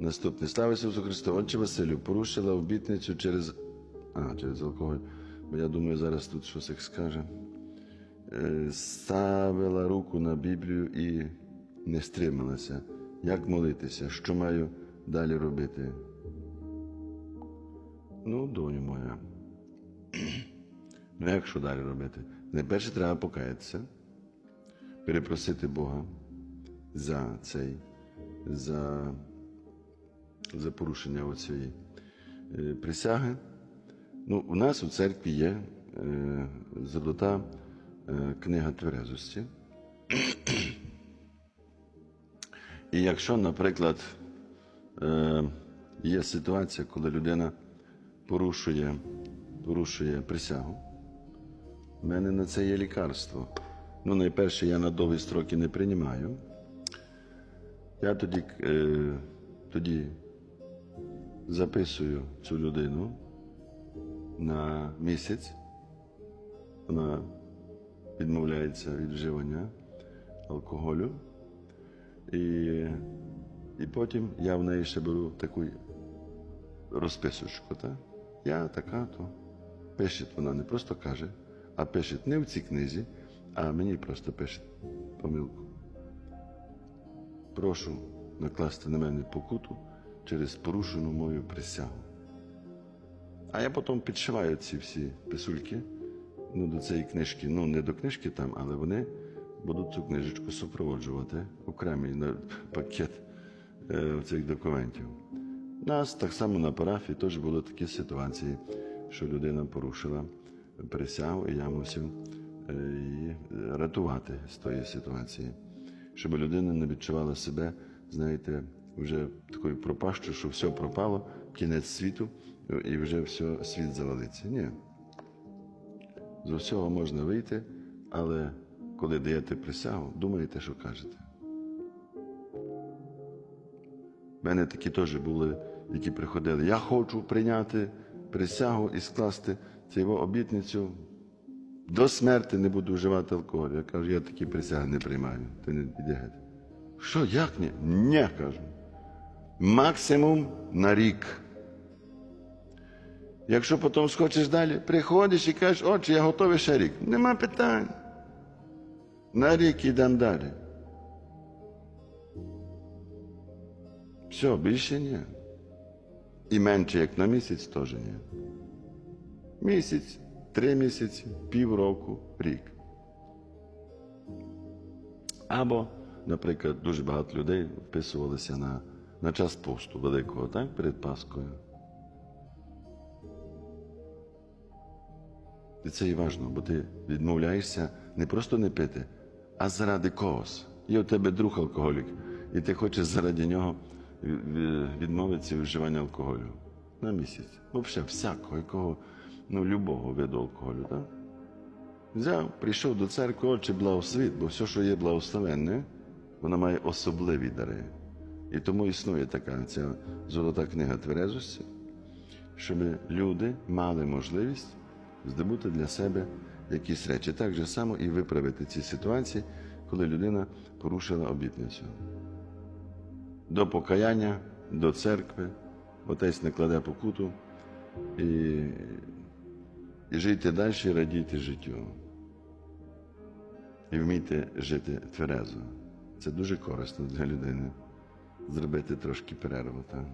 Наступне. Слава Ісусу Христу. Отче Василю, порушила обітницю через. А, через алкоголь. Бо я думаю, зараз тут щось як скаже. Е, Ставила руку на Біблію і не стрималася. Як молитися? Що маю далі робити? Ну, доню моя. Ну, як що далі робити? Найперше треба покаятися, перепросити Бога за цей, за, за порушення оцієї е, присяги. Ну, у нас у церкві є е, золота е, книга тверезості. І якщо, наприклад, є ситуація, коли людина порушує, порушує присягу, в мене на це є лікарство. Ну, найперше, я на довгі строки не приймаю. Я тоді, тоді записую цю людину на місяць. Вона відмовляється від вживання алкоголю. І, і потім я в неї ще беру таку розписочку. Так? Я така, то пише, вона не просто каже, а пише не в цій книзі, а мені просто пише помилку. Прошу накласти на мене покуту через порушену мою присягу. А я потім підшиваю ці всі писульки ну, до цієї книжки. Ну, не до книжки там, але вони будуть цю книжечку супроводжувати окремий пакет е, цих документів. У нас так само на парафії теж були такі ситуації, що людина порушила присягу, і я мусив е, її рятувати з тої ситуації, щоб людина не відчувала себе, знаєте, вже такою пропащою, що все пропало, кінець світу, і вже все, світ завалиться. Ні. З усього можна вийти, але коли даєте присягу, думаєте, що кажете. У мене такі теж були, які приходили. Я хочу прийняти присягу і скласти цю обітницю. До смерти не буду вживати алкоголь. Я кажу, я такі присяги не приймаю. Ти не іди геть. Що, як ні? Ні, кажу. Максимум на рік. Якщо потім схочеш далі, приходиш і кажеш, отче, я готовий ще рік. Нема питань. На рік йдемо далі. Все, більше ні. І менше, як на місяць, теж ні. Місяць, три місяці, півроку, рік. Або, наприклад, дуже багато людей вписувалися на, на час посту великого, так, перед Паскою. І це і важливо, бо ти відмовляєшся не просто не пити, а заради когось. Є у тебе друг алкоголік, і ти хочеш заради нього відмовитися від вживання алкоголю на місяць. Взагалі, всякого, якого, ну, любого виду алкоголю, так? Взяв, прийшов до церкви, отче благословит, бо все, що є благословенне, воно має особливі дари. І тому існує така ця золота книга тверезості, щоб люди мали можливість здобути для себе якісь речі. Так же само і виправити ці ситуації, коли людина порушила обітницю. До покаяння, до церкви, отець не кладе покуту і, і жийте далі, і радійте життю. І вмійте жити тверезо. Це дуже корисно для людини. Зробити трошки перерву. Так?